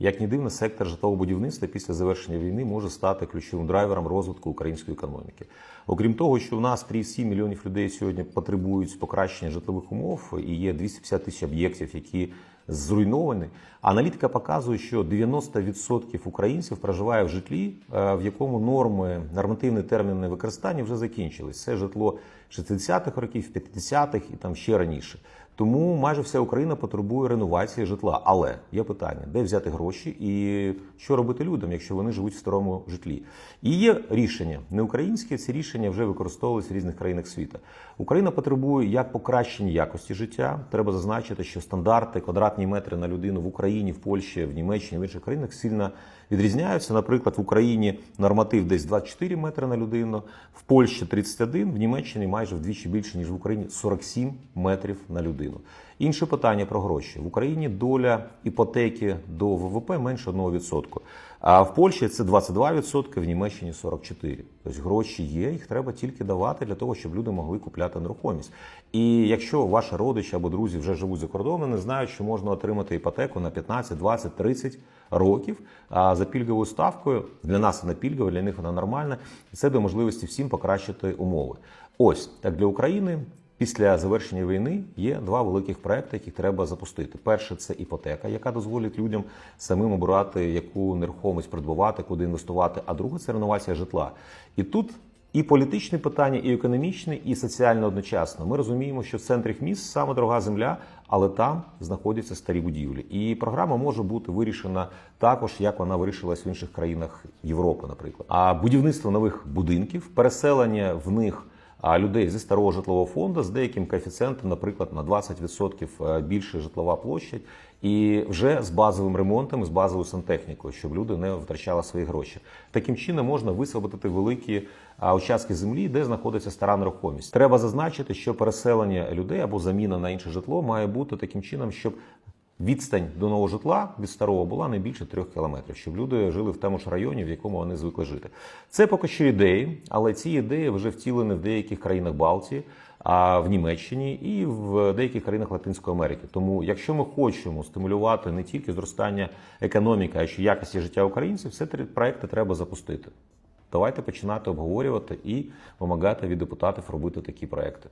Як ні дивно, сектор житлового будівництва після завершення війни може стати ключовим драйвером розвитку української економіки. Окрім того, що у нас 3,7 мільйонів людей сьогодні потребують покращення житлових умов, і є 250 тисяч об'єктів, які зруйновані. Аналітика показує, що 90% українців проживає в житлі, е, в якому норми нормативні терміни використання вже закінчились. Це житло 60-х років, 50-х і там ще раніше. Тому майже вся Україна потребує реновації житла. Але є питання, де взяти гроші і що робити людям, якщо вони живуть в старому житлі. І є рішення не українське, ці рішення вже використовувалися в різних країнах світу. Україна потребує як покращення якості життя. Треба зазначити, що стандарти квадратні метри на людину в Україні, в Польщі, в Німеччині, в інших країнах сильно відрізняються. Наприклад, в Україні норматив десь 24 метри на людину, в Польщі 31, в Німеччині майже вдвічі більше ніж в Україні 47 метрів на людину. Інше питання про гроші в Україні доля іпотеки до ВВП менше 1%. А в Польщі це 22%, в Німеччині 44%. Тобто гроші є, їх треба тільки давати для того, щоб люди могли купляти нерухомість. І якщо ваші родичі або друзі вже живуть за кордоном, не знають, що можна отримати іпотеку на 15, 20, 30 років а за пільговою ставкою. Для нас вона пільгова, для них вона нормальна. Це дає можливості всім покращити умови. Ось так для України. Після завершення війни є два великих проекти, які треба запустити. Перше це іпотека, яка дозволить людям самим обирати, яку нерухомість придбувати, куди інвестувати. А друге це реновація житла. І тут і політичне питання, і економічне, і соціальне одночасно. Ми розуміємо, що в центрі міст саме дорога земля, але там знаходяться старі будівлі. І програма може бути вирішена також, як вона вирішилась в інших країнах Європи, наприклад. А будівництво нових будинків, переселення в них людей зі старого житлового фонду з деяким коефіцієнтом, наприклад, на 20% більше житлова площадь, і вже з базовим ремонтом, з базовою сантехнікою, щоб люди не втрачали свої гроші. Таким чином можна висвободити великі а, участки землі, де знаходиться стара нерухомість. Треба зазначити, що переселення людей або заміна на інше житло має бути таким чином, щоб Відстань до нового житла від старого була не більше трьох кілометрів, щоб люди жили в тому ж районі, в якому вони звикли жити. Це поки що ідеї, але ці ідеї вже втілені в деяких країнах Балтії, а в Німеччині і в деяких країнах Латинської Америки. Тому, якщо ми хочемо стимулювати не тільки зростання економіки, а й якості життя українців, все три проекти треба запустити. Давайте починати обговорювати і вимагати від депутатів робити такі проекти.